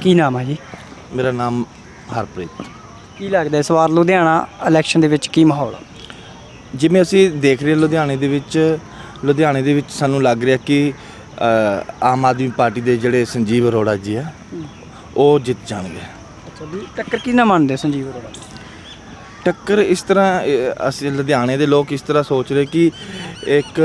ਕੀ ਨਾਮ ਹੈ ਜੀ? ਮੇਰਾ ਨਾਮ ਹਰਪ੍ਰੀਤ। ਕੀ ਲੱਗਦਾ ਇਸ ਵਾਰ ਲੁਧਿਆਣਾ ਇਲੈਕਸ਼ਨ ਦੇ ਵਿੱਚ ਕੀ ਮਾਹੌਲ ਆ? ਜਿਵੇਂ ਅਸੀਂ ਦੇਖ ਰਹੇ ਲੁਧਿਆਣੇ ਦੇ ਵਿੱਚ ਲੁਧਿਆਣੇ ਦੇ ਵਿੱਚ ਸਾਨੂੰ ਲੱਗ ਰਿਹਾ ਕਿ ਅ, ਆਮ ਆਦਮੀ ਪਾਰਟੀ ਦੇ ਜਿਹੜੇ ਸੰਜੀਵ ਅਰੋੜਾ ਜੀ ਆ ਉਹ ਜਿੱਤ ਜਾਣਗੇ। ਅੱਛਾ ਵੀ ਟੱਕਰ ਕੀ ਨਾ ਮੰਨਦੇ ਸੰਜੀਵ ਅਰੋੜਾ? ਟੱਕਰ ਇਸ ਤਰ੍ਹਾਂ ਅ, ਅਸੀਂ ਲੁਧਿਆਣੇ ਦੇ ਲੋਕ ਇਸ ਤਰ੍ਹਾਂ ਸੋਚ ਰਹੇ ਕਿ ਇੱਕ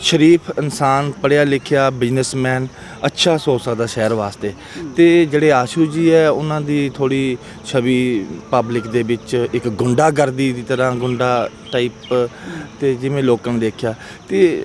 ਸ਼ਰੀਫ ਇਨਸਾਨ ਪੜ੍ਹਿਆ ਲਿਖਿਆ ਬਿਜ਼ਨਸਮੈਨ ਅੱਛਾ ਸੋਚ ਸਕਦਾ ਸ਼ਹਿਰ ਵਾਸਤੇ। ਤੇ ਜਿਹੜੇ ਆਸ਼ੂ ਜੀ ਹੈ ਉਹਨਾਂ ਦੀ ਥੋੜੀ ਛਵੀ ਪਬਲਿਕ ਦੇ ਵਿੱਚ ਇੱਕ ਗੁੰਡਾਗਰਦੀ ਦੀ ਤਰ੍ਹਾਂ ਗੁੰਡਾ ਟਾਈਪ ਤੇ ਜਿਵੇਂ ਲੋਕਾਂ ਨੇ ਦੇਖਿਆ। ਤੇ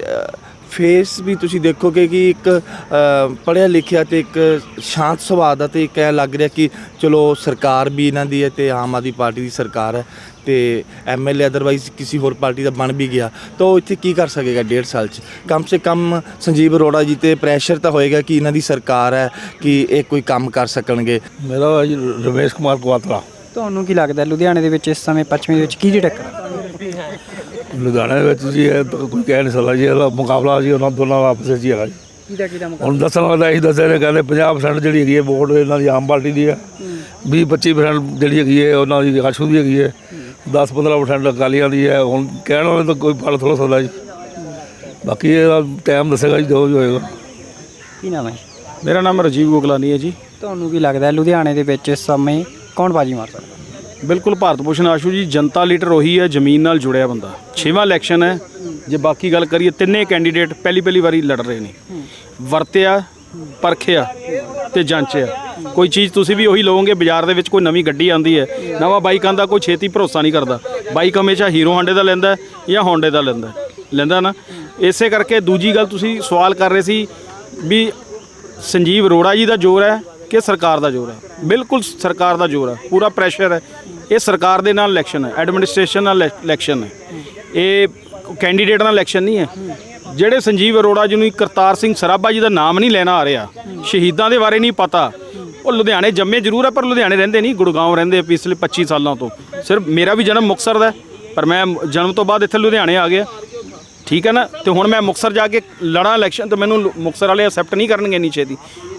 ਫੇਸ ਵੀ ਤੁਸੀਂ ਦੇਖੋਗੇ ਕਿ ਇੱਕ ਅ, ਪੜ੍ਹਿਆ ਲਿਖਿਆ ਤੇ ਇੱਕ ਸ਼ਾਂਤ ਸੁਭਾਅ ਦਾ ਤੇ ਇੱਕ ਇਹ ਲੱਗ ਰਿਹਾ ਕਿ ਚਲੋ ਸਰਕਾਰ ਵੀ ਇਹਨਾਂ ਦੀ ਹੈ ਤੇ ਆਮ ਆਦਮੀ ਪਾਰਟੀ ਦੀ ਸਰਕਾਰ ਹੈ। ਤੇ ਐਮਐਲਏ ਅਦਰਵਾਈਜ਼ ਕਿਸੇ ਹੋਰ ਪਾਰਟੀ ਦਾ ਬਣ ਵੀ ਗਿਆ ਤਾਂ ਉਹ ਇੱਥੇ ਕੀ ਕਰ ਸਕੇਗਾ ਡੇਢ ਸਾਲ ਚ? ਕਮ ਸੇ ਕਮ ਸੰਜੀਵ ਅਰੋੜਾ ਜੀ ਤੇ ਪ੍ਰੈਸ਼ਰ ਤਾਂ ਹੋਏਗਾ ਕਿ ਇਹਨਾਂ ਦੀ ਸਰਕਾਰ ਹੈ ਕਿ ਇਹ ਕੋਈ ਕੰਮ ਕਰ ਸਕਣਗੇ। ਮੇਰਾ ਜੀ ਰਮੇਸ਼ ਕੁਮਾਰ ਕੁਆਤਰਾ ਤੁਹਾਨੂੰ ਕੀ ਲੱਗਦਾ ਲੁਧਿਆਣੇ ਦੇ ਵਿੱਚ ਇਸ ਸਮੇਂ ਪੱਛਮੀ ਦੇ ਵਿੱਚ ਕੀ ਦੀ ਟੱਕਰ? ਲੁਧਿਆਣੇ ਦੇ ਵਿੱਚ ਜੀ ਇਹ ਤਾਂ ਕੋਈ ਕਹਿ ਨਹੀਂ ਸਕਦਾ ਜੀ ਇਹਦਾ ਮੁਕਾਬਲਾ ਜੀ ਉਹਨਾਂ ਦੋਨਾਂ ਦਾ ਆਪਸ ਵਿੱਚ ਹੀ ਹੈਗਾ ਜੀ। ਕਿਹਦਾ ਕਿਹਦਾ ਮੁਕਾਬਲਾ? ਹੁਣ ਦੱਸਣ ਵਾਲਾ ਇਹੀ ਦੱਸਿਆ ਨੇ ਕਹਿੰਦੇ 50% ਜਿਹੜੀ ਹੈਗੀ ਹੈ ਵੋਟ ਇਹਨਾਂ ਦੀ ਆਮ ਪਾਰਟੀ ਦੀ ਹੈ 20 25% ਜਿਹੜੀ ਹੈਗੀ ਹੈ ਉਹਨਾਂ ਦੀ ਆਸ਼ੂ ਦੀ ਹੈਗੀ ਹੈ। 10 15% ਅਕਾਲੀਆਂ ਦੀ ਹੈ ਹੁਣ ਕਹਿਣ ਵਾਲੇ ਤਾਂ ਕੋਈ ਫਲ ਥੋੜਾ ਸਕਦਾ ਜੀ ਬਾਕੀ ਇਹਦਾ ਟਾਈਮ ਦੱਸੇਗਾ ਜੀ ਜੋ ਵੀ ਹੋਏਗਾ। ਕੀ ਨਾਮ ਹੈ? ਮੇਰਾ ਨਾਮ ਰਾਜੀਵ ਗੋਗਲਾਨੀ ਹੈ ਜੀ। ਤੁਹਾਨੂੰ ਕੀ ਲੱਗਦਾ ਲੁਧਿਆਣੇ ਦੇ ਵਿੱਚ ਇਸ ਸਮੇਂ ਕੌਣ ਬਾਜੀ ਮਾਰ ਸਕਦਾ? ਬਿਲਕੁਲ ਭਾਰਤ ਭੂਸ਼ਣ ਆਸ਼ੂ ਜੀ ਜਨਤਾ ਲੀਡਰ ਉਹੀ ਹੈ ਜ਼ਮੀਨ ਨਾਲ ਜੁੜਿਆ ਬੰਦਾ। ਛੇਵਾਂ ਇਲੈਕਸ਼ਨ ਹੈ। ਜੇ ਬਾਕੀ ਗੱਲ ਕਰੀਏ ਤਿੰਨੇ ਕੈਂਡੀਡੇਟ ਪਹਿਲੀ ਪਹਿਲੀ ਵਾਰੀ ਲੜ ਰਹੇ ਨੇ। ਵਰਤਿਆ ਪਰਖਿਆ ਤੇ ਜਾਂਚਿਆ। ਕੋਈ ਚੀਜ਼ ਤੁਸੀਂ ਵੀ ਉਹੀ ਲਓਗੇ ਬਾਜ਼ਾਰ ਦੇ ਵਿੱਚ ਕੋਈ ਨਵੀਂ ਗੱਡੀ ਆਂਦੀ ਹੈ, ਨਵਾਂ ਬਾਈਕ ਆਂਦਾ ਕੋਈ ਛੇਤੀ ਭਰੋਸਾ ਨਹੀਂ ਕਰਦਾ। ਬਾਈਕ ਹਮੇਸ਼ਾ ਹੀਰੋ ਹਾਂਡੇ ਦਾ ਲੈਂਦਾ ਜਾਂ ਹੋਂਡੇ ਦਾ ਲੈਂਦਾ ਲੈਂਦਾ ਨਾ। ਇਸੇ ਕਰਕੇ ਦੂਜੀ ਗੱਲ ਤੁਸੀਂ ਸਵਾਲ ਕਰ ਰਹੇ ਸੀ ਵੀ ਸੰਜੀਵ ਅਰੋੜਾ ਜੀ ਦਾ ਜ਼ੋਰ ਹੈ ਕਿ ਸਰਕਾਰ ਦਾ ਜ਼ੋਰ ਹੈ? ਬਿਲਕੁਲ ਸਰਕਾਰ ਦਾ ਜ਼ੋਰ ਹੈ, ਪੂਰਾ ਪ੍ਰੈਸ਼ਰ ਹੈ। ਇਹ ਸਰਕਾਰ ਦੇ ਨਾਲ ਇਲੈਕਸ਼ਨ ਹੈ ਐਡਮਿਨਿਸਟ੍ਰੇਸ਼ਨ ਨਾਲ ਇਲੈਕਸ਼ਨ ਹੈ। ਇਹ ਕੈਂਡੀਡੇਟ ਨਾਲ ਇਲੈਕਸ਼ਨ ਨਹੀਂ ਹੈ। ਜਿਹੜੇ ਸੰਜੀਵ ਅਰੋੜਾ ਜੀ ਨੂੰ ਕਰਤਾਰ ਸਿੰਘ ਸਰਾਭਾ ਜੀ ਦਾ ਨਾਮ ਨਹੀਂ ਲੈਣਾ ਆ ਰਿਹਾ, ਸ਼ਹੀਦਾਂ ਦੇ ਬਾਰੇ ਨਹੀਂ ਪਤਾ ਉਹ ਲੁਧਿਆਣੇ ਜੰਮੇ ਜ਼ਰੂਰ ਹੈ ਪਰ ਲੁਧਿਆਣੇ ਰਹਿੰਦੇ ਨਹੀਂ ਗੁੜਗਾਉਂ ਰਹਿੰਦੇ ਆ ਪਿਛਲੇ 25 ਸਾਲਾਂ ਤੋਂ। ਸਿਰਫ ਮੇਰਾ ਵੀ ਜਨਮ ਮੁਕਤਸਰ ਦਾ ਪਰ ਮੈਂ ਜਨਮ ਤੋਂ ਬਾਅਦ ਇੱਥੇ ਲੁਧਿਆਣੇ ਆ ਗਿਆ। ਠੀਕ ਹੈ ਨਾ? ਤੇ ਹੁਣ ਮੈਂ ਮੁਕਤਸਰ ਜਾ ਕੇ ਲੜਾਂ ਇਲੈਕਸ਼ਨ ਤੇ ਮੈਨੂੰ ਮੁਕਤਸਰ ਵਾਲੇ ਅਸੈਪਟ ਨਹੀਂ ਕਰਨਗੇ ਇੰਨੀ ਛੇਤੀ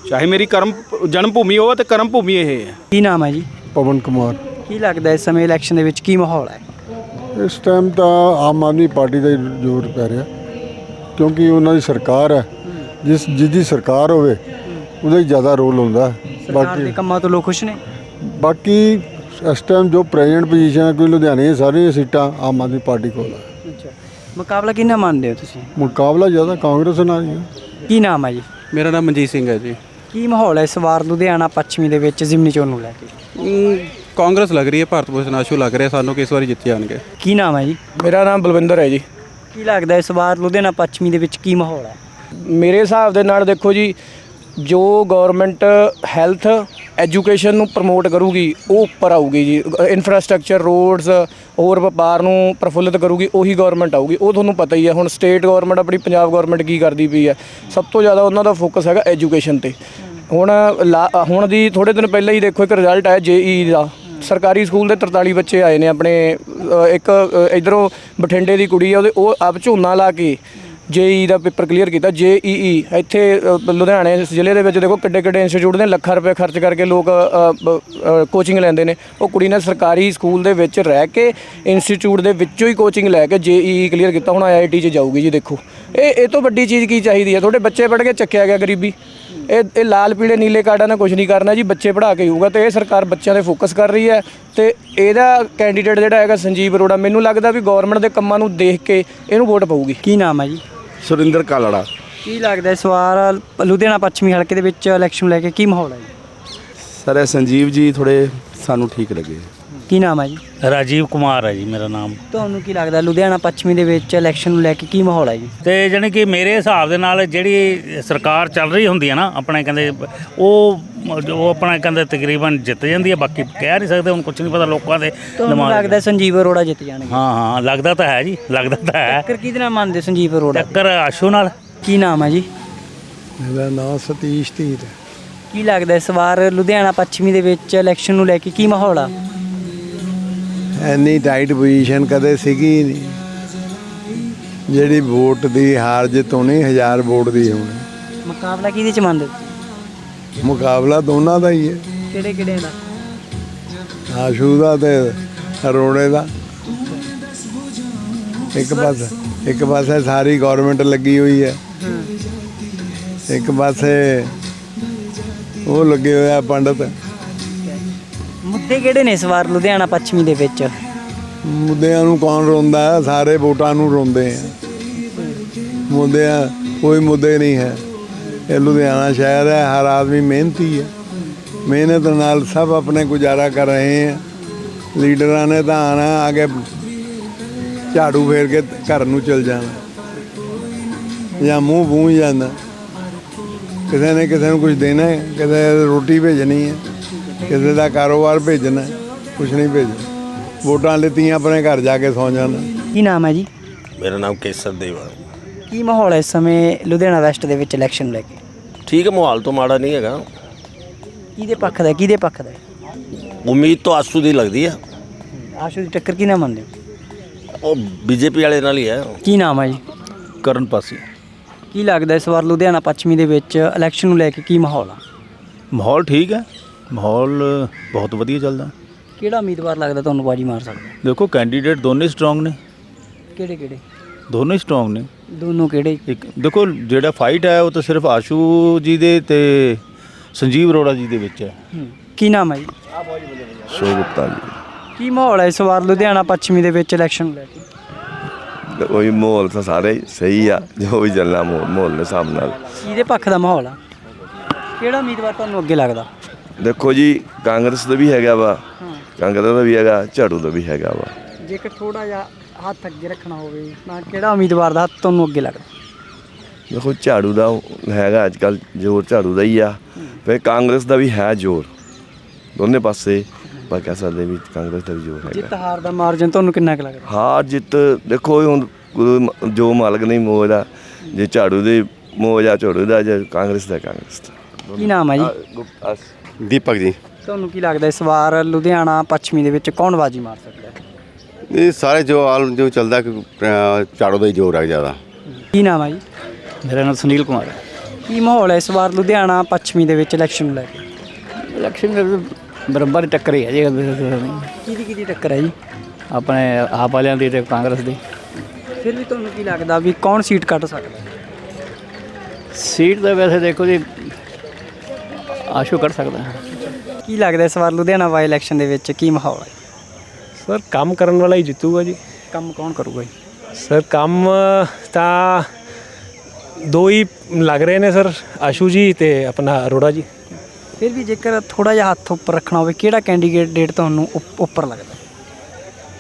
ਚਾਹੇ ਮੇਰੀ ਕਰਮ ਜਨਮ ਭੂਮੀ ਹੋਵੇ ਤੇ ਕਰਮ ਭੂਮੀ ਇਹ ਹੈ। ਕੀ ਨਾਮ ਹੈ ਜੀ? ਪਵਨ ਕੁਮਾਰ। ਕੀ ਲੱਗਦਾ ਇਸ ਸਮੇਂ ਇਲੈਕਸ਼ਨ ਦੇ ਵਿੱਚ ਕੀ ਮਾਹੌਲ ਹੈ? ਇਸ ਟਾਈਮ ਤਾਂ ਆਮ ਆਦਮੀ ਪਾਰਟੀ ਦਾ ਹੀ ਜ਼ੋਰ ਪੈ ਰਿਹਾ ਕਿਉਂਕਿ ਉਹਨਾਂ ਦੀ ਸਰਕਾਰ ਹੈ। ਜਿਸ ਜਿਹਦੀ ਸਰਕਾਰ ਹੋਵੇ ਉਹਦਾ ਹੀ ਜ਼ਿਆਦਾ ਰੋਲ ਹੁੰਦਾ। ਸਰਕਾਰ ਦੇ ਬਾਕੀ ਕੰਮਾਂ ਤੋਂ ਲੋਕ ਖੁਸ਼ ਨੇ। ਬਾਕੀ ਇਸ ਟਾਈਮ ਜੋ ਪ੍ਰੈਜ਼ੀਡੈਂਟ ਪੋਜੀਸ਼ਨ ਹੈ ਕੋਈ ਲੁਧਿਆਣੇ ਸਾਰੀਆਂ ਸੀਟਾਂ ਆਮ ਆਦਮੀ ਪਾਰਟੀ ਕੋਲ ਹੈ ਅੱਛਾ। ਮੁਕਾਬਲਾ ਕਿੰਨਾ ਮੰਨਦੇ ਹੋ ਤੁਸੀਂ? ਮੁਕਾਬਲਾ ਜ਼ਿਆਦਾ ਕਾਂਗਰਸ ਨਾਲ ਹੀ ਹੈ ਕੀ ਨਾਮ ਹੈ ਜੀ? ਮੇਰਾ ਨਾਮ ਮਨਜੀਤ ਸਿੰਘ ਹੈ ਜੀ। ਕੀ ਮਾਹੌਲ ਹੈ ਇਸ ਵਾਰ ਲੁਧਿਆਣਾ ਪੱਛਮੀ ਦੇ ਵਿੱਚ ਜ਼ਿਮਨੀ ਚੋਣ ਨੂੰ ਲੈ ਕੇ? ਅਮ, ਕਾਂਗਰਸ ਲੱਗ ਰਹੀ ਹੈ ਭਾਰਤ ਭੂਸ਼ਣ ਆਸ਼ੂ ਲੱਗ ਰਿਹਾ ਸਾਨੂੰ ਕਿ ਇਸ ਵਾਰੀ ਜਿੱਤ ਜਾਣਗੇ। ਕੀ ਨਾਮ ਹੈ ਜੀ? ਮੇਰਾ ਨਾਮ ਬਲਵਿੰਦਰ ਹੈ ਜੀ। ਕੀ ਲੱਗਦਾ ਇਸ ਵਾਰ ਲੁਧਿਆਣਾ ਪੱਛਮੀ ਦੇ ਵਿੱਚ ਕੀ ਮਾਹੌਲ ਹੈ? ਮੇਰੇ ਹਿਸਾਬ ਦੇ ਨਾਲ ਦੇਖੋ ਜੀ ਜੋ ਗਵਰਨਮੈਂਟ ਹੈਲਥ ਐਜੂਕੇਸ਼ਨ ਨੂੰ ਪ੍ਰਮੋਟ ਕਰੂਗੀ, ਉਹ ਉੱਪਰ ਆਊਗੀ ਜੀ। ਇਨਫਰਾਸਟ੍ਰਕਚਰ ਰੋਡਸ ਹੋਰ ਵਪਾਰ ਨੂੰ ਪ੍ਰਫੁੱਲਿਤ ਕਰੂਗੀ, ਉਹੀ ਗਵਰਨਮੈਂਟ ਆਊਗੀ। ਉਹ ਤੁਹਾਨੂੰ ਪਤਾ ਹੀ ਹੈ, ਹੁਣ ਸਟੇਟ ਗਵਰਨਮੈਂਟ ਆਪਣੀ ਪੰਜਾਬ ਗਵਰਨਮੈਂਟ ਕੀ ਕਰਦੀ ਪਈ ਹੈ। ਸਭ ਤੋਂ ਜ਼ਿਆਦਾ ਉਹਨਾਂ ਦਾ ਫੋਕਸ ਹੈਗਾ ਐਜੂਕੇਸ਼ਨ ਤੇ। ਹੁਣ ਲਾ- ਹੁਣ ਦੀ ਥੋੜੇ ਦਿਨ ਪਹਿਲਾਂ ਹੀ ਦੇਖੋ, ਇੱਕ ਰਿਜ਼ਲਟ ਆਇਆ ਜੇਈ ਦਾ। ਸਰਕਾਰੀ ਸਕੂਲ ਦੇ 43 ਬੱਚੇ ਆਏ ਨੇ ਆਪਣੇ ਇੱਕ ਇਧਰੋਂ ਬਠਿੰਡੇ ਦੀ ਕੁੜੀ ਆ, ਉਹਦੇ, ਉਹ ਆਪ ਝੋਨਾ ਲਾ ਕੇ ਜੇਈ ਦਾ ਪੇਪਰ ਕਲੀਅਰ ਕੀਤਾ ਜੇਈਈ ਇੱਥੇ ਅ, ਲੁਧਿਆਣੇ ਜ਼ਿਲ੍ਹੇ ਦੇ ਵਿੱਚ ਦੇਖੋ ਕਿੱਡੇ ਕਿੱਡੇ ਇੰਸਟੀਚਿਊਟ ਨੇ ਲੱਖਾਂ ਰੁਪਏ ਖਰਚ ਕਰਕੇ ਲੋਕ ਕੋਚਿੰਗ ਲੈਂਦੇ ਨੇ। ਉਹ ਕੁੜੀ ਨੇ ਸਰਕਾਰੀ ਸਕੂਲ ਦੇ ਵਿੱਚ ਰਹਿ ਕੇ ਇੰਸਟੀਚਿਊਟ ਦੇ ਵਿੱਚੋਂ ਹੀ ਕੋਚਿੰਗ ਲੈ ਕੇ ਜੇਈਈ ਕਲੀਅਰ ਕੀਤਾ ਹੁਣ ਆਈਆਈਟੀ 'ਚ ਜਾਊਗੀ ਜੀ ਦੇਖੋ। ਇਹ ਇਹ ਤੋਂ ਵੱਡੀ ਚੀਜ਼ ਕੀ ਚਾਹੀਦੀ ਹੈ? ਤੁਹਾਡੇ ਬੱਚੇ ਪੜ੍ਹ ਕੇ ਚੱਕਿਆ ਗਿਆ ਗਰੀਬੀ। ਇਹ ਇਹ ਲਾਲ ਪੀਲੇ ਨੀਲੇ ਕਾਰਡਾਂ ਨਾਲ ਕੁਝ ਨਹੀਂ ਕਰਨਾ ਜੀ ਬੱਚੇ ਪੜ੍ਹਾ ਕੇ ਹੋਊਗਾ ਤੇ ਇਹ ਸਰਕਾਰ ਬੱਚਿਆਂ ਤੇ ਫੋਕਸ ਕਰ ਰਹੀ ਹੈ ਤੇ ਇਹਦਾ ਕੈਂਡੀਡੇਟ ਜਿਹੜਾ ਹੈਗਾ ਸੰਜੀਵ ਅਰੋੜਾ ਮੈਨੂੰ ਲੱਗਦਾ ਵੀ ਗਵਰਨਮੈਂਟ ਦੇ ਕੰਮਾਂ ਨੂੰ ਦੇਖ ਕੇ ਇਹਨੂੰ ਵੋਟ ਪਊਗੀ। ਕੀ ਨਾਮ ਹੈ ਜੀ? ਸੁਰਿੰਦਰ ਕਾਲੜਾ। ਕੀ ਲੱਗਦਾ ਇਸ ਵਾਰ ਲੁਧਿਆਣਾ ਪੱਛਮੀ ਹਲਕੇ ਦੇ ਵਿੱਚ ਇਲੈਕਸ਼ਨ ਲੈ ਕੇ ਕੀ ਮਾਹੌਲ ਹੈ ਜੀ? ਸਰ ਇਹ ਸੰਜੀਵ ਜੀ ਥੋੜੇ ਸਾਨੂੰ ਠੀਕ ਲੱਗੇ। ਕੀ ਨਾਮ ਹੈ ਜੀ? ਰਾਜੀਵ ਕੁਮਾਰ ਹੈ ਜੀ ਮੇਰਾ ਨਾਮ। ਤੁਹਾਨੂੰ ਕੀ ਲੱਗਦਾ ਲੁਧਿਆਣਾ ਪੱਛਮੀ ਦੇ ਵਿੱਚ ਇਲੈਕਸ਼ਨ ਨੂੰ ਲੈ ਕੇ ਕੀ ਮਾਹੌਲ ਹੈ ਜੀ? ਤੇ ਜਾਣੀ ਕਿ ਮੇਰੇ ਹਿਸਾਬ ਦੇ ਨਾਲ ਜਿਹੜੀ ਸਰਕਾਰ ਚੱਲ ਰਹੀ ਹੁੰਦੀ ਹੈ ਨਾ ਆਪਣੇ ਕਹਿੰਦੇ ਉਹ ਉਹ ਆਪਣਾ ਕਹਿੰਦੇ ਤਕਰੀਬਨ ਜਿੱਤ ਜਾਂਦੀ ਹੈ ਬਾਕੀ ਕਹਿ ਨਹੀਂ ਸਕਦੇ ਹੁਣ ਕੁਝ ਨਹੀਂ ਪਤਾ ਲੋਕਾਂ ਦੇ ਤੁਹਾਨੂੰ ਲੱਗਦਾ ਸੰਜੀਵ ਅਰੋੜਾ ਜਿੱਤ ਜਾਣਗੇ? ਹਾਂ ਹਾਂ ਲੱਗਦਾ ਤਾਂ ਹੈ ਜੀ ਲੱਗਦਾ ਤਾਂ ਹੈ। ਟੱਕਰ ਕਿਹਦੇ ਨਾਲ ਮੰਨਦੇ ਸੰਜੀਵ ਅਰੋੜਾ? ਟੱਕਰ ਆਸ਼ੂ ਨਾਲ। ਕੀ ਨਾਮ ਹੈ ਜੀ? ਮੇਰਾ ਨਾਮ ਸਤੀਸ਼ ਧੀਰ ਹੈ। ਕੀ ਲੱਗਦਾ ਇਸ ਵਾਰ ਲੁਧਿਆਣਾ ਪੱਛਮੀ ਦੇ ਵਿੱਚ ਇਲੈਕਸ਼ਨ ਨੂੰ ਲੈ ਕੇ ਕੀ ਮਾਹੌਲ ਆ? ਐਨੀ ਟਾਈਟ ਪੋਜੀਸ਼ਨ ਕਦੇ ਸੀਗੀ ਨਹੀਂ। ਜਿਹੜੀ ਵੋਟ ਦੀ ਹਾਰ ਜਿੱਤ ਹੋਣੀ ਹਜ਼ਾਰ ਵੋਟ ਦੀ ਹੋਣੀ। ਮੁਕਾਬਲਾ ਕਿਹਦੇ ਚ ਮੰਨਦੇ ਮੁਕਾਬਲਾ ਦੋਨਾਂ ਦਾ ਹੀ ਹੈ। ਕਿਹੜੇ ਕਿਹੜੇ ਦਾ? ਆਸ਼ੂ ਦਾ ਤੇ ਅਰੋੜੇ ਦਾ। ਇੱਕ ਪਾਸੇ ਇੱਕ ਪਾਸੇ ਸਾਰੀ ਗਵਰਨਮੈਂਟ ਲੱਗੀ ਹੋਈ ਹੈ। ਇੱਕ ਪਾਸੇ ਉਹ ਲੱਗੇ ਹੋਇਆ ਪੰਡਤ। ਮੁੱਦੇ ਕਿਹੜੇ ਨੇ ਇਸ ਵਾਰ ਲੁਧਿਆਣਾ ਪੱਛਮੀ ਦੇ ਵਿੱਚ? ਮੁੱਦਿਆਂ ਨੂੰ ਕੌਣ ਰੋਂਦਾ ਹੈ? ਸਾਰੇ ਵੋਟਾਂ ਨੂੰ ਰੋਂਦੇ ਆ। ਮੁੱਦਿਆਂ, ਕੋਈ ਮੁੱਦੇ ਨਹੀਂ ਹੈ। ਇਹ ਲੁਧਿਆਣਾ ਸ਼ਹਿਰ ਹੈ, ਹਰ ਆਦਮੀ ਮਿਹਨਤੀ ਹੈ। ਮਿਹਨਤ ਨਾਲ ਸਭ ਆਪਣੇ ਗੁਜ਼ਾਰਾ ਕਰ ਰਹੇ ਹੈ ਲੀਡਰਾਂ ਨੇ ਤਾਂ ਆਣਾ ਆਗੇ ਝਾੜੂ ਫੇਰ ਕੇ ਘਰ ਨੂੰ ਚਲ ਜਾਣਾ। ਜਾਂ ਮੂੰਹ ਬੂਝ ਜਾਂਦਾ। ਕਿਸੇ ਨੇ ਕਿਸੇ ਨੂੰ ਕੁਝ ਦੇਣਾ ਹੈ, ਕਿਸੇ ਨੇ ਰੋਟੀ ਭੇਜਣੀ ਹੈ। ਕਿਸੇ ਦਾ ਕਾਰੋਬਾਰ ਭੇਜਣਾ ਕੁਝ ਨਹੀਂ ਭੇਜਣਾ। ਵੋਟਾਂ ਲਿੱਤੀਆਂ ਆਪਣੇ ਘਰ ਜਾ ਕੇ ਸੌਂ ਜਾਣਾ। ਕੀ ਨਾਮ ਹੈ ਜੀ? ਮੇਰਾ ਨਾਮ ਕੇਸਰ ਦੇਵਾ ਕੀ ਮਾਹੌਲ ਹੈ ਇਸ ਸਮੇਂ ਲੁਧਿਆਣਾ ਵੈਸਟ ਦੇ ਵਿੱਚ ਇਲੈਕਸ਼ਨ ਲੈ ਕੇ? ਠੀਕ ਹੈ ਮਾਹੌਲ ਤੋਂ ਮਾੜਾ ਨਹੀਂ ਹੈਗਾ। ਕਿਹਦੇ ਪੱਖ ਦਾ ਹੈ, ਕਿਹਦੇ ਪੱਖ ਦਾ ਹੈ? ਉਮੀਦ ਤਾਂ ਆਸੂ ਦੀ ਲੱਗਦੀ ਹੈ। ਆਸ਼ੂ ਦੀ ਟੱਕਰ ਕੀ ਨਾ ਮੰਨਦੇ ਹੋ? ਉਹ ਬੀਜੇਪੀ ਵਾਲੇ ਨਾਲ ਹੀ ਹੈ। ਕੀ ਨਾਮ ਹੈ ਜੀ? ਕਰਨ ਪਾਸੀ। ਕੀ ਲੱਗਦਾ ਇਸ ਵਾਰ ਲੁਧਿਆਣਾ ਪੱਛਮੀ ਦੇ ਵਿੱਚ ਇਲੈਕਸ਼ਨ ਨੂੰ ਲੈ ਕੇ ਕੀ ਮਾਹੌਲ ਆ? ਮਾਹੌਲ ਠੀਕ ਹੈ। ਮਾਹੌਲ ਬਹੁਤ ਵਧੀਆ ਚੱਲਦਾ। ਕਿਹੜਾ ਉਮੀਦਵਾਰ ਲੱਗਦਾ ਤੁਹਾਨੂੰ ਬਾਜੀ ਮਾਰ ਸਕਦਾ? ਦੇਖੋ ਕੈਂਡੀਡੇਟ ਦੋਨੇ ਸਟਰੋਂਗ ਨੇ। ਕਿਹੜੇ ਕਿਹੜੇ? ਦੋਨੇ ਸਟਰੋਂਗ ਨੇ। ਦੋਨੋਂ ਕਿਹੜੇ? ਇੱਕ ਦੇਖੋ ਜਿਹੜਾ ਫਾਈਟ ਹੈ ਉਹ ਤਾਂ ਸਿਰਫ ਆਸ਼ੂ ਜੀ ਦੇ ਤੇ ਸੰਜੀਵ ਅਰੋੜਾ ਜੀ ਦੇ ਵਿੱਚ ਹੈ। ਹੂੰ। ਕੀ ਨਾਮ ਹੈ ਜੀ? ਸ਼ੋ ਗੁਪਤਾ ਜੀ। ਕੀ ਮਾਹੌਲ ਹੈ ਇਸ ਵਾਰ ਲੁਧਿਆਣਾ ਪੱਛਮੀ ਦੇ ਵਿੱਚ ਇਲੈਕਸ਼ਨ ਨੂੰ ਲੈ ਕੇ? ਕੋਈ ਮਾਹੌਲ ਤਾਂ ਸਾਰੇ ਸਹੀ ਆ ਜੋ ਵੀ ਚੱਲਣਾ ਮਾਹੌਲ ਮਾਹੌਲ ਦੇ ਹਿਸਾਬ ਨਾਲ। ਕਿਹਦੇ ਪੱਖ ਦਾ ਮਾਹੌਲ ਆ? ਕਿਹੜਾ ਉਮੀਦਵਾਰ ਤੁਹਾਨੂੰ ਅੱਗੇ ਲੱਗਦਾ? ਦੇਖੋ ਜੀ ਕਾਂਗਰਸ ਦਾ ਵੀ ਹੈਗਾ ਵਾ ਕਾਂਗਰਸ ਦਾ ਵੀ ਹੈਗਾ ਝਾੜੂ ਦਾ ਵੀ ਹੈਗਾ ਵਾ। ਜੇਕਰ ਥੋੜਾ ਜਿਹਾ ਹੱਥ ਅੱਗੇ ਰੱਖਣਾ ਹੋਵੇ ਤਾਂ ਕਿਹੜਾ ਉਮੀਦਵਾਰ ਦਾ ਹੱਥ ਤੁਹਾਨੂੰ ਅੱਗੇ ਲੱਗਦਾ? ਦੇਖੋ ਝਾੜੂ ਦਾ ਹੈਗਾ ਅੱਜ ਕੱਲ ਜ਼ੋਰ ਝਾੜੂ ਦਾ ਹੀ ਆ। ਫਿਰ ਕਾਂਗਰਸ ਦਾ ਵੀ ਹੈ ਜ਼ੋਰ ਦੋਨੇ ਪਾਸੇ ਆਪਾਂ ਕਹਿ ਸਕਦੇ ਵੀ ਕਾਂਗਰਸ ਦਾ ਵੀ ਜ਼ੋਰ ਜਿੱਤ ਹੈਗਾ ਹਾਰ ਦਾ ਮਾਰਜਨ ਤੁਹਾਨੂੰ ਕਿੰਨਾ ਕੁ ਲੱਗਦਾ? ਹਾਰ ਜਿੱਤ ਦੇਖੋ ਇਹ ਹੁਣ ਗੁਰੂ- ਜੋ ਮਾਲਕ ਨਹੀਂ ਮੋਹ ਦਾ ਜੇ ਝਾੜੂ ਦੇ ਮੋਹ ਜਾਂ ਝਾੜੂ ਦਾ ਜਾਂ ਕਾਂਗਰਸ ਦਾ ਕਾਂਗਰਸ ਦਾ। ਕੀ ਨਾਮ ਹੈ ਜੀ? ਗੁਪਤਾ ਦੀਪਕ ਜੀ। ਤੁਹਾਨੂੰ ਕੀ ਲੱਗਦਾ ਇਸ ਵਾਰ ਲੁਧਿਆਣਾ ਪੱਛਮੀ ਦੇ ਵਿੱਚ ਕੌਣ ਬਾਜੀ ਮਾਰ ਸਕਦਾ ਹੈ? ਇਹ ਸਾਰੇ ਜੋ ਆਲ ਜੋ ਚੱਲਦਾ ਕਿ ਅਹ, ਝਾੜੂ ਦਾ ਹੀ ਜ਼ੋਰ ਹੈ ਜ਼ਿਆਦਾ। ਕੀ ਨਾਮ ਹੈ ਜੀ? ਮੇਰਾ ਨਾਮ ਸੁਨੀਲ ਕੁਮਾਰ ਹੈ। ਕੀ ਮਾਹੌਲ ਹੈ ਇਸ ਵਾਰ ਲੁਧਿਆਣਾ ਪੱਛਮੀ ਦੇ ਵਿੱਚ ਇਲੈਕਸ਼ਨ ਨੂੰ ਲੈ ਕੇ? ਇਲੈਕਸ਼ਨ ਬਰਾਬਰ ਦੀ ਟੱਕਰ ਹੀ ਹੈ ਜੀ ਕਿਹਦੀ ਕਿਹਦੀ ਟੱਕਰ ਹੈ ਜੀ? ਆਪਣੇ ਆਪ ਵਾਲਿਆਂ ਦੀ ਤੇ ਕਾਂਗਰਸ ਦੀ। ਫਿਰ ਵੀ ਤੁਹਾਨੂੰ ਕੀ ਲੱਗਦਾ ਵੀ ਕੌਣ ਸੀਟ ਕੱਢ ਸਕਦਾ? ਹੈ? ਸੀਟ ਤਾਂ ਵੈਸੇ ਦੇਖੋ ਜੀ ਆਸ਼ੂ ਕਰ ਸਕਦਾ ਹੈ। ਕੀ ਲੱਗਦਾ ਇਸ ਵਾਰ ਲੁਧਿਆਣਾ ਵਾਈ ਇਲੈਕਸ਼ਨ ਦੇ ਵਿੱਚ ਕੀ ਮਾਹੌਲ ਹੈ? ਸਰ ਕੰਮ ਕਰਨ ਵਾਲਾ ਹੀ ਜਿੱਤੂਗਾ ਜੀ। ਕੰਮ ਕੌਣ ਕਰੂਗਾ ਜੀ? ਸਰ ਕੰਮ ਤਾਂ ਦੋ ਹੀ ਲੱਗ ਰਹੇ ਨੇ ਸਰ ਆਸ਼ੂ ਜੀ ਤੇ ਆਪਣਾ ਅਰੋੜਾ ਜੀ। ਫਿਰ ਵੀ ਜੇਕਰ ਥੋੜਾ ਜਿਹਾ ਹੱਥ ਉੱਪਰ ਰੱਖਣਾ ਹੋਵੇ ਕਿਹੜਾ ਕੈਂਡੀਡੇਟ ਤੁਹਾਨੂੰ ਉੱਪ- ਉੱਪਰ ਲੱਗਦਾ?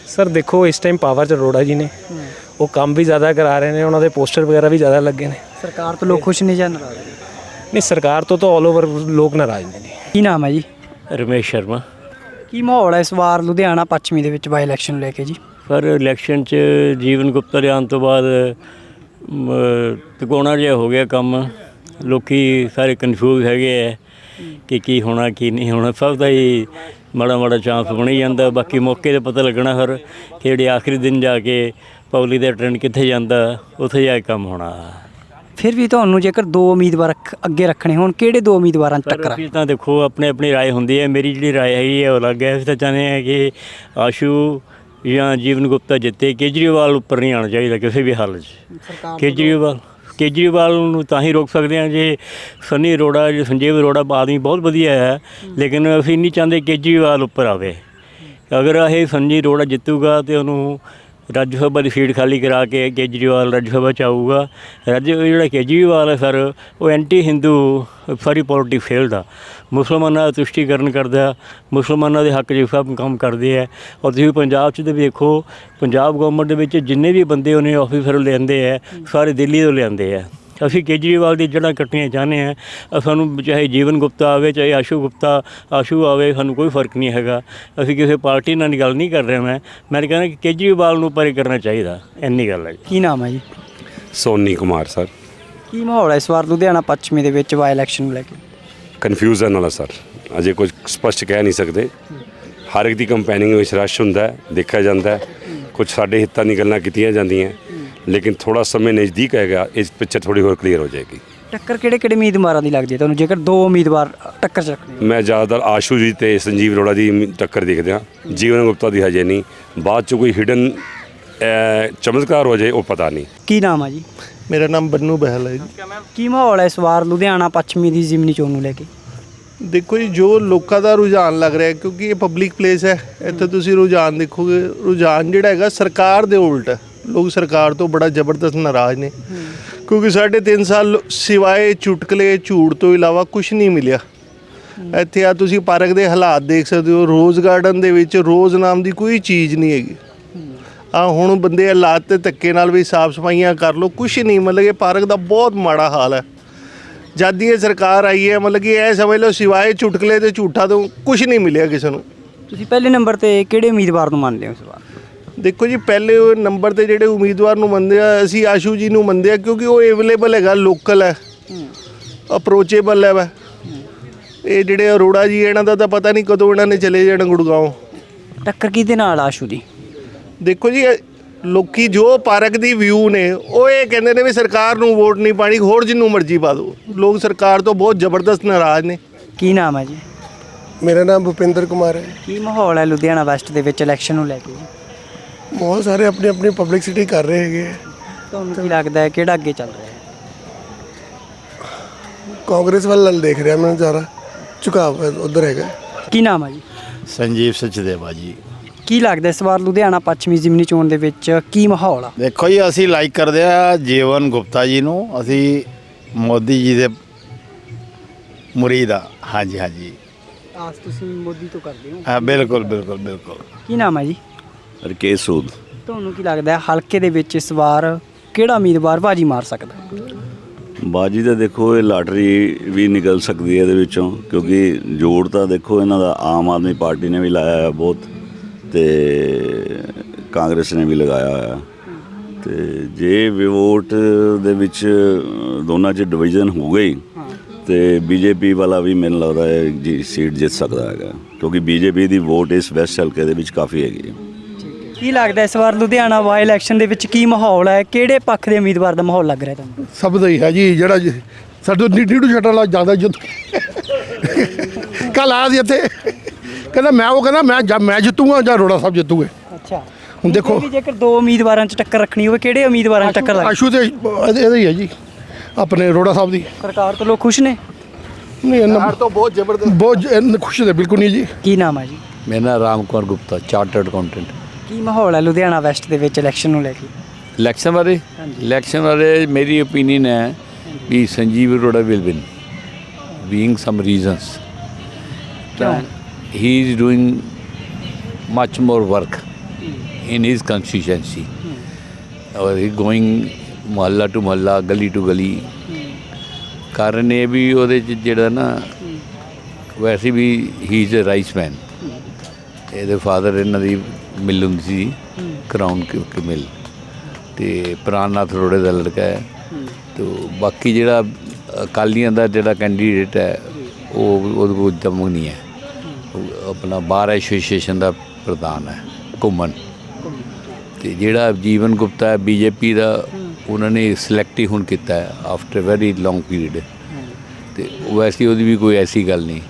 ਸਰ ਦੇਖੋ ਇਸ ਟਾਈਮ ਪਾਵਰ ਚ ਅਰੋੜਾ ਜੀ ਨੇ। ਉਹ ਕੰਮ ਵੀ ਜ਼ਿਆਦਾ ਕਰਾ ਰਹੇ ਨੇ ਉਹਨਾਂ ਦੇ ਪੋਸਟਰ ਵਗੈਰਾ ਵੀ ਜ਼ਿਆਦਾ ਲੱਗੇ ਨੇ। ਸਰਕਾਰ ਤੋਂ ਲੋਕ ਖੁਸ਼ ਨਹੀਂ ਜਾਂ ਨਾਰਾਜ਼ ਨੇ? ਨਹੀਂ ਸਰਕਾਰ ਤੋਂ ਤਾਂ ਆਲ ਓਵਰ ਲੋਕ ਨਾਰਾਜ਼ ਨੇ। ਜੀ ਕੀ ਨਾਮ ਹੈ ਜੀ? ਰਮੇਸ਼ ਸ਼ਰਮਾ। ਕੀ ਮਾਹੌਲ ਹੈ ਇਸ ਵਾਰ ਲੁਧਿਆਣਾ ਪੱਛਮੀ ਦੇ ਵਿੱਚ ਬਾਈ ਇਲੈਕਸ਼ਨ ਲੈ ਕੇ ਜੀ? ਪਰ ਇਲੈਕਸ਼ਨ 'ਚ ਜੀਵਨ ਗੁਪਤਾ ਦੇ ਆਉਣ ਤੋਂ ਬਾਅਦ ਮ, ਤਿਕੋਣਾ ਜਿਹਾ ਹੋ ਗਿਆ ਕੰਮ। ਲੋਕੀ ਸਾਰੇ ਕਨਫਿਊਜ਼ ਹੈਗੇ ਐ ਕਿ ਕੀ ਹੋਣਾ ਕੀ ਨਹੀਂ ਹੋਣਾ। ਸਭ ਦਾ ਹੀ ਮਾੜਾ ਮਾੜਾ ਚਾਂਸ ਬਣੀ ਜਾਂਦਾ। ਬਾਕੀ ਮੌਕੇ ਤੇ ਪਤਾ ਲੱਗਣਾ ਫਿਰ ਕਿ ਜਿਹੜੇ ਆਖਰੀ ਦਿਨ ਜਾ ਕੇ ਪਬਲਿਕ ਦਾ ਟ੍ਰੈਂਡ ਕਿੱਥੇ ਜਾਂਦਾ ਉੱਥੇ ਜਾ ਕੇ ਕੰਮ ਹੋਣਾ। ਫਿਰ ਵੀ ਤੁਹਾਨੂੰ ਜੇਕਰ ਦੋ ਉਮੀਦਵਾਰ ਰੱਖ- ਅੱਗੇ ਰੱਖਣੇ ਹੋਣ ਕਿਹੜੇ ਦੋ ਉਮੀਦਵਾਰਾਂ 'ਚ ਟੱਕਰ ਆ ਅਸੀਂ ਤਾਂ ਦੇਖੋ ਆਪਣੇ ਆਪਣੀ رائے ਹੁੰਦੀ ਹੈ ਮੇਰੀ ਜਿਹੜੀ رائے ਹੈਗੀ ਹੈ ਉਹ ਅਲੱਗ ਹੈ ਅਸੀਂ ਤਾਂ ਚਾਹੁੰਦੇ ਹਾਂ ਕਿ ਆਸ਼ੂ ਜਾਂ ਜੀਵਨ ਗੁਪਤਾ ਜਿੱਤੇ ਕੇਜਰੀਵਾਲ ਉੱਪਰ ਨਹੀਂ ਆਉਣਾ ਚਾਹੀਦਾ ਕਿਸੇ ਵੀ ਹਾਲਤ 'ਚ ਕੇਜਰੀਵਾਲ ਕੇਜਰੀਵਾਲ ਨੂੰ ਤਾਂ ਹੀ ਰੋਕ ਸਕਦੇ ਹਾਂ ਜੇ ਸਨੀ ਅਰੋੜਾ ਜੇ ਸੰਜੀਵ ਅਰੋੜਾ ਆਦਮੀ ਬਹੁਤ ਵਧੀਆ ਹੈ ਲੇਕਿਨ ਅਸੀਂ ਨਹੀਂ ਚਾਹੁੰਦੇ ਕੇਜਰੀਵਾਲ ਉੱਪਰ ਆਵੇ ਅਗਰ ਇਹ ਸੰਜੀਵ ਅਰੋੜਾ ਜਿੱਤੂਗਾ ਤੇ ਉਹਨੂੰ ਰਾਜ ਸਭਾ ਦੀ ਸੀਟ ਖਾਲੀ ਕਰਾ ਕੇ ਕੇਜਰੀਵਾਲ ਰਾਜ ਸਭਾ ਚ ਆਊਗਾ। ਰਾਜ ਜਿਹੜਾ ਕੇਜਰੀਵਾਲ ਹੈ ਸਰ, ਉਹ ਐਂਟੀ ਹਿੰਦੂ ਸਾਰੀ ਪੋਲਿਟਿਕਸ ਫੇਲਡ ਆ ਮੁਸਲਮਾਨਾਂ ਦਾ ਤੁਸ਼ਟੀਕਰਨ ਕਰਦਾ, ਮੁਸਲਮਾਨਾਂ ਦੇ ਹੱਕ 'ਚ ਸਭ ਕੰਮ ਕਰਦੇ ਆ। ਔਰ ਤੁਸੀਂ ਪੰਜਾਬ 'ਚ ਤੇ ਵੇਖੋ ਪੰਜਾਬ ਗਵਰਨਮੈਂਟ ਦੇ ਵਿੱਚ ਜਿੰਨੇ ਵੀ ਬੰਦੇ ਉਹਨੇ ਆਫੀਸਰ ਲਿਆਂਦੇ ਆ, ਸਾਰੇ ਦਿੱਲੀ ਤੋਂ ਲਿਆਂਦੇ ਆ। ਅਸੀਂ ਕੇਜਰੀਵਾਲ ਦੀ ਜੜ੍ਹਾਂ ਕੱਟਣੀਆਂ ਚਾਹੁੰਦੇ ਆ ਅ ਸਾਨੂੰ ਚਾਹੇ ਜੀਵਨ ਗੁਪਤਾ ਆਵੇ ਚਾਹੇ ਆਸ਼ੂ ਗੁਪਤਾ ਆਸ਼ੂ ਆਵੇ ਸਾਨੂੰ ਕੋਈ ਫ਼ਰਕ ਨਹੀਂ ਹੈਗਾ। ਅਸੀਂ ਕਿਸੇ ਪਾਰਟੀ ਨਾਲ ਗੱਲ ਨਹੀਂ ਕਰ ਰਹੇ ਮੈਂ। ਮੈਂ ਕਹਿੰਦਾ ਕਿ ਕੇਜਰੀਵਾਲ ਨੂੰ ਪਰੇ ਕਰਨਾ ਚਾਹੀਦਾ। ਇੰਨੀ ਗੱਲ ਹੈ ਕੀ ਨਾਮ ਹੈ ਜੀ? ਸੋਨੀ ਕੁਮਾਰ ਸਰ। ਕੀ ਮਾਹੌਲ ਹੈ ਇਸ ਵਾਰ ਲੁਧਿਆਣਾ ਪੱਛਮੀ ਦੇ ਵਿੱਚ ਵਾਈ ਇਲੈਕਸ਼ਨ ਨੂੰ ਲੈ ਕੇ? ਕਨਫਿਊਜ਼ਨ ਵਾਲਾ ਸਰ। ਅਜੇ ਕੁਝ ਸਪਸ਼ਟ ਕਹਿ ਨਹੀਂ ਸਕਦੇ। ਹਰ ਇੱਕ ਦੀ ਕੰਪੇਨਿੰਗ ਵਿੱਚ ਰਸ਼ ਹੁੰਦਾ ਦੇਖਿਆ ਜਾਂਦਾ ਹੈ। ਕੁਝ ਸਾਡੇ ਹਿੱਤਾਂ ਦੀ ਗੱਲਾਂ ਕੀਤੀਆਂ ਜਾਂਦੀਆਂ ਲੇਕਿਨ ਥੋੜਾ ਸਮੇਂ ਨਜ਼ਦੀਕ ਹੈਗਾ ਇਸ ਪਿਕਚਰ ਥੋੜੀ ਹੋਰ ਕਲੀਅਰ ਹੋ ਜਾਏਗੀ। ਟੱਕਰ ਕਿਹੜੇ ਕਿਹੜੇ ਉਮੀਦਵਾਰਾਂ ਦੀ ਲੱਗਦੀ ਹੈ ਤੁਹਾਨੂੰ? ਜੇਕਰ ਦੋ ਉਮੀਦਵਾਰ ਟੱਕਰ ਚ ਰੱਖਣੇ ਮੈਂ ਜ਼ਿਆਦਾਤਰ ਆਸ਼ੂ ਜੀ ਤੇ ਸੰਜੀਵ ਅਰੋੜਾ ਦੀ ਟੱਕਰ ਦੇਖਦੇ ਹਾਂ। ਜੀਵਨ ਗੁਪਤਾ ਦੀ ਹਜੇ ਨਹੀਂ। ਬਾਅਦ ਚ ਕੋਈ ਹਿਡਨ ਚਮਤਕਾਰ ਹੋ ਜਾਏ ਉਹ ਪਤਾ ਨਹੀਂ। ਕੀ ਨਾਮ ਆ ਜੀ? ਮੇਰਾ ਨਾਮ ਬੰਨੂ ਬਹਿਲ ਹੈ ਜੀ। ਕੀ ਮਾਹੌਲ ਹੈ ਇਸ ਵਾਰ ਲੁਧਿਆਣਾ ਪੱਛਮੀ ਦੀ ਜ਼ਿਮਨੀ ਚੋਣ ਨੂੰ ਲੈ ਕੇ? ਦੇਖੋ ਜੀ ਜੋ ਲੋਕਾਂ ਦਾ ਰੁਝਾਨ ਲੱਗ ਰਿਹਾ ਕਿਉਂਕਿ ਇਹ ਪਬਲਿਕ ਪਲੇਸ ਹੈ ਇੱਥੇ ਤੁਸੀਂ ਰੁਝਾਨ ਦੇਖੋਗੇ ਰੁਝਾਨ ਜਿਹੜਾ ਹੈਗਾ ਸਰਕਾਰ ਦੇ ਉਲਟ ਹੈ। ਲੋਕ ਸਰਕਾਰ ਤੋਂ ਬੜਾ ਜ਼ਬਰਦਸਤ ਨਾਰਾਜ਼ ਨੇ। ਕਿਉਂਕਿ ਸਾਢੇ ਤਿੰਨ ਸਾਲ ਸਿਵਾਏ ਚੁਟਕਲੇ, ਝੂਠ ਤੋਂ ਇਲਾਵਾ ਕੁਝ ਨਹੀਂ ਮਿਲਿਆ। ਇੱਥੇ ਆ ਤੁਸੀਂ ਪਾਰਕ ਦੇ ਹਾਲਾਤ ਦੇਖ ਸਕਦੇ ਹੋ, ਰੋਜ਼ ਗਾਰਡਨ ਦੇ ਵਿੱਚ ਰੋਜ਼ ਨਾਮ ਦੀ ਕੋਈ ਚੀਜ਼ ਨਹੀਂ ਹੈਗੀ। ਆ ਹੁਣ ਬੰਦੇ ਹਾਲਾਤ ਤੇ ਧੱਕੇ ਨਾਲ ਵੀ ਸਾਫ਼ ਸਫਾਈਆਂ ਕਰ ਲੋ ਕੁਝ ਨਹੀਂ, ਮਤਲਬ ਇਹ ਪਾਰਕ ਦਾ ਬਹੁਤ ਮਾੜਾ ਹਾਲ ਹੈ। ਜਦ ਦੀ ਇਹ ਸਰਕਾਰ ਆਈ ਹੈ, ਮਤਲਬ ਕਿ ਇਹ ਸਮਝ ਲਓ ਸਿਵਾਏ ਚੁਟਕਲੇ ਤੇ ਝੂਠਾ ਤੋਂ ਕੁਝ ਨਹੀਂ ਮਿਲਿਆ ਕਿਸੇ ਨੂੰ। ਤੁਸੀਂ ਪਹਿਲੇ ਨੰਬਰ ਤੇ ਕਿਹੜੇ ਉਮੀਦਵਾਰ ਨੂੰ ਮੰਨਦੇ ਹੋ ਇਸ ਵਾਰ? ਦੇਖੋ ਜੀ ਪਹਿਲੇ ਉਹ ਨੰਬਰ ਤੇ ਜਿਹੜੇ ਉਮੀਦਵਾਰ ਨੂੰ ਮੰਨਦੇ ਆ ਅਸੀਂ ਆਸ਼ੂ ਜੀ ਨੂੰ ਮੰਨਦੇ ਆ ਕਿਉਂਕਿ ਉਹ ਅਵੇਲੇਬਲ ਹੈਗਾ ਲੋਕਲ ਹੈ। ਅਪਰੋਚੇਬਲ ਹੈ ਵਾ। ਇਹ ਜਿਹੜੇ ਅਰੋੜਾ ਜੀ ਇਹਨਾਂ ਦਾ ਤਾਂ ਪਤਾ ਨਹੀਂ ਕਦੋਂ ਇਹਨਾਂ ਨੇ ਚਲੇ ਜਾਣਾ ਗੁੜਗਾਉਂ ਟੱਕਰ ਕਿਹਦੇ ਨਾਲ ਆਸ਼ੂ ਦੀ ਦੇਖੋ ਜੀ ਇਹ ਲੋਕੀ ਜੋ ਪਾਰਕ ਦੀ ਵਿਊ ਨੇ ਉਹ ਇਹ ਕਹਿੰਦੇ ਨੇ ਵੀ ਸਰਕਾਰ ਨੂੰ ਵੋਟ ਨਹੀਂ ਪਾਣੀ ਹੋਰ ਜਿੰਨੂੰ ਮਰਜ਼ੀ ਪਾ ਦਿਓ। ਲੋਕ ਸਰਕਾਰ ਤੋਂ ਬਹੁਤ ਜ਼ਬਰਦਸਤ ਨਾਰਾਜ਼ ਨੇ। ਕੀ ਨਾਮ ਹੈ ਜੀ? ਮੇਰਾ ਨਾਮ ਭੁਪਿੰਦਰ ਕੁਮਾਰ ਹੈ। ਕੀ ਮਾਹੌਲ ਹੈ ਲੁਧਿਆਣਾ ਵੈਸਟ ਦੇ ਵਿੱਚ ਇਲੈਕਸ਼ਨ ਨੂੰ ਲੈ ਕੇ ਬਹੁਤ ਸਾਰੇ ਆਪਣੀ ਆਪਣੀ ਪਬਲਿਸਿਟੀ ਕਰ ਰਹੇ ਹੈਗੇ ਹੈ। ਤੁਹਾਨੂੰ ਕੀ ਲੱਗਦਾ ਹੈ ਕਿਹੜਾ ਅੱਗੇ ਚੱਲ ਰਿਹਾ ਹੈ? ਕਾਂਗਰਸ ਵੱਲ ਦੇਖ ਰਿਹਾ ਮੈਂ ਜ਼ਿਆਦਾ। ਝੁਕਾਵ ਉਧਰ ਹੈਗਾ। ਕੀ ਨਾਮ ਹੈ ਜੀ? ਸੰਜੀਵ ਸਚਦੇਵਾ ਜੀ। ਕੀ ਲੱਗਦਾ ਇਸ ਵਾਰ ਲੁਧਿਆਣਾ ਪੱਛਮੀ ਜ਼ਿਮਨੀ ਚੋਣ ਦੇ ਵਿੱਚ ਕੀ ਮਾਹੌਲ ਆ? ਦੇਖੋ ਜੀ ਅਸੀਂ ਲਾਈਕ ਕਰਦੇ ਆ ਜੀਵਨ ਗੁਪਤਾ ਜੀ ਨੂੰ। ਅਸੀਂ ਮੋਦੀ ਜੀ ਦੇ ਮੁਰੀਦ ਆ। ਹਾਂਜੀ ਹਾਂਜੀ। ਆਸ ਤੁਸੀਂ ਮੋਦੀ ਤੋਂ ਕਰਦੇ ਹੋ? ਹਾਂ ਬਿਲਕੁਲ ਬਿਲਕੁਲ ਬਿਲਕੁਲ। ਕੀ ਨਾਮ ਹੈ ਜੀ? ਰਕੇਸ਼ ਸੂਦ। ਤੁਹਾਨੂੰ ਕੀ ਲੱਗਦਾ ਹੈ ਹਲਕੇ ਦੇ ਵਿੱਚ ਇਸ ਵਾਰ ਕਿਹੜਾ ਉਮੀਦਵਾਰ ਬਾਜੀ ਮਾਰ ਸਕਦਾ ਹੈ? ਬਾਜੀ ਦਾ ਦੇਖੋ ਇਹ ਲਾਟਰੀ ਵੀ ਨਿਕਲ ਸਕਦੀ ਹੈ ਇਹਦੇ ਵਿੱਚੋਂ ਕਿਉਂਕਿ ਜੋੜ ਤਾਂ ਦੇਖੋ ਇਹਨਾਂ ਦਾ ਆਮ ਆਦਮੀ ਪਾਰਟੀ ਨੇ ਵੀ ਲਾਇਆ ਹੈ ਬਹੁਤ ਤੇ ਕਾਂਗਰਸ ਨੇ ਵੀ ਲਗਾਇਆ ਹੋਇਆ। ਤੇ ਜੇ ਵੋਟ ਦੇ ਵਿੱਚ ਦੋਨਾਂ 'ਚ ਡਿਵੀਜ਼ਨ ਹੋ ਗਈ ਤੇ ਬੀਜੇਪੀ ਵਾਲਾ ਵੀ ਮੈਨੂੰ ਲੱਗਦਾ ਹੈ ਜੀ ਸੀਟ ਜਿੱਤ ਸਕਦਾ ਹੈਗਾ ਕਿਉਂਕਿ ਬੀਜੇਪੀ ਦੀ ਵੋਟ ਇਸ ਵੈਸਟ ਹਲਕੇ ਦੇ ਵਿੱਚ ਕਾਫੀ ਹੈਗੀ ਹੈ। ਕੀ ਲੱਗਦਾ ਇਸ ਵਾਰ ਲੁਧਿਆਣਾ ਵਾਈ ਇਲੈਕਸ਼ਨ ਦੇ ਵਿੱਚ ਕੀ ਮਾਹੌਲ ਹੈ? ਕਿਹੜੇ ਪੱਖ ਦੇ ਉਮੀਦਵਾਰ ਦਾ ਮਾਹੌਲ ਲੱਗ ਰਿਹਾ ਤੁਹਾਨੂੰ? ਸਭ ਦਾ ਹੀ ਹੈ ਜੀ ਜਿਹੜਾ ਜੀ- ਸਾਡੇ ਨੀਡੀ ਨੂੰ ਛੱਡਣ ਵਾਲਾ ਜ਼ਿਆਦਾ ਜਿੱਤ ਕੱਲ ਆਇਆ ਸੀ ਇੱਥੇ। ਕਹਿੰਦਾ ਮੈਂ ਉਹ ਕਹਿੰਦਾ ਮੈਂ ਜਾਂ ਮੈਂ ਜਿੱਤੂਗਾ ਜਾਂ ਰੋੜਾ ਸਾਹਿਬ ਜਿੱਤੂਗੇ। ਅੱਛਾ। ਹੁਣ ਦੇਖੋ। ਵੀ ਜੇਕਰ ਦੋ ਉਮੀਦਵਾਰਾਂ 'ਚ ਟੱਕਰ ਰੱਖਣੀ ਹੋਵੇ ਕਿਹੜੇ ਉਮੀਦਵਾਰਾਂ 'ਚ ਟੱਕਰ ਲੱਗ ਆਸ਼ੂ ਤੇ ਇਹਦੇ ਇਹਦਾ ਹੀ ਹੈ ਜੀ। ਆਪਣੇ ਰੋੜਾ ਸਾਹਿਬ ਦੀ। ਸਰਕਾਰ ਤੋਂ ਲੋਕ ਖੁਸ਼ ਨੇ? ਨਹੀਂ ਇਹਨਾਂ ਤੋਂ ਬਹੁਤ ਜ਼ਬਰਦਸਤ। ਬਹੁਤ ਜ- ਇਹਨਾਂ ਖੁਸ਼ ਦੇ ਬਿਲਕੁਲ ਨਹੀਂ ਜੀ। ਕੀ ਨਾਮ ਹੈ ਜੀ? ਮੇਰਾ ਨਾਮ ਰਾਮ ਕੁਮਾਰ ਗੁਪਤਾ ਚਾਰਟਰਡ ਅਕਾਊਂਟੈਂਟ ਕੀ ਮਾਹੌਲ ਹੈ ਲੁਧਿਆਣਾ ਵੈਸਟ ਦੇ ਵਿੱਚ ਇਲੈਕਸ਼ਨ ਨੂੰ ਲੈ ਕੇ? ਇਲੈਕਸ਼ਨ ਬਾਰੇ? ਇਲੈਕਸ਼ਨ ਬਾਰੇ ਮੇਰੀ ਓਪੀਨੀਅਨ ਹੈ ਕਿ Sanjeev Arora will win being some reasons ਕਿਉਂ? He is doing much more work in his constituency. or he going ਮੁਹੱਲਾ ਟੂ ਮੁਹੱਲਾ ਗਲੀ ਟੂ ਗਲੀ। ਕਾਰਨ ਇਹ ਵੀ ਉਹਦੇ ਚ ਜਿਹੜਾ ਨਾ ਵੈਸੇ ਵੀ ਹੀ ਇਜ਼ ਅ ਰਾਈਸ ਮੈਨ ਇਹਦੇ ਫਾਦਰ ਇਹਨਾਂ ਦੀ ਮਿਲ ਹੁੰਦੀ ਸੀ ਕਰਾਊਨ ਕੀ ਮਿਲ। ਤੇ ਪ੍ਰਾਨਨਾਥ ਅਰੋੜੇ ਦਾ ਲੜਕਾ ਹੈ। ਤੇ ਬਾਕੀ ਜਿਹੜਾ ਅਕਾਲੀਆਂ ਦਾ ਜਿਹੜਾ ਕੈਂਡੀਡੇਟ ਹੈ ਉਹ ਉਹਦੇ ਕੋਲ ਦਮ ਨਹੀਂ ਹੈ। ਆਪਣਾ ਬਾਰ ਐਸੋਸੀਏਸ਼ਨ ਦਾ ਪ੍ਰਧਾਨ ਹੈ ਘੁੰਮਣ। ਤੇ ਜਿਹੜਾ ਜੀਵਨ ਗੁਪਤਾ ਹੈ ਬੀਜੇਪੀ ਦਾ ਉਹਨਾਂ ਨੇ ਸਿਲੈਕਟ ਹੀ ਹੁਣ ਕੀਤਾ ਹੈ ਆਫਟਰ ਵੈਰੀ ਲੌਂਗ ਪੀਰੀਅਡ ਤੇ ਵੈਸੇ ਉਹਦੀ ਵੀ ਕੋਈ ਐਸੀ ਗੱਲ ਨਹੀਂ।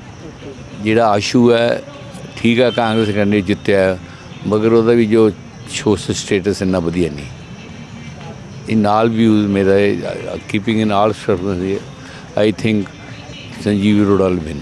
ਜਿਹੜਾ ਆਸ਼ੂ ਹੈ ਠੀਕ ਹੈ ਕਾਂਗਰਸ ਕੈਂਡੀਡੇਟ ਜਿੱਤਿਆ ਮਗਰ ਉਹਦਾ ਵੀ ਜੋ ਸੋਸ਼ਲ ਸਟੇਟਸ ਇੰਨਾ ਵਧੀਆ ਨਹੀਂ। in all views ਮੇਰਾ keeping in all service I think Sanjeev ਰੋਡਾਲ will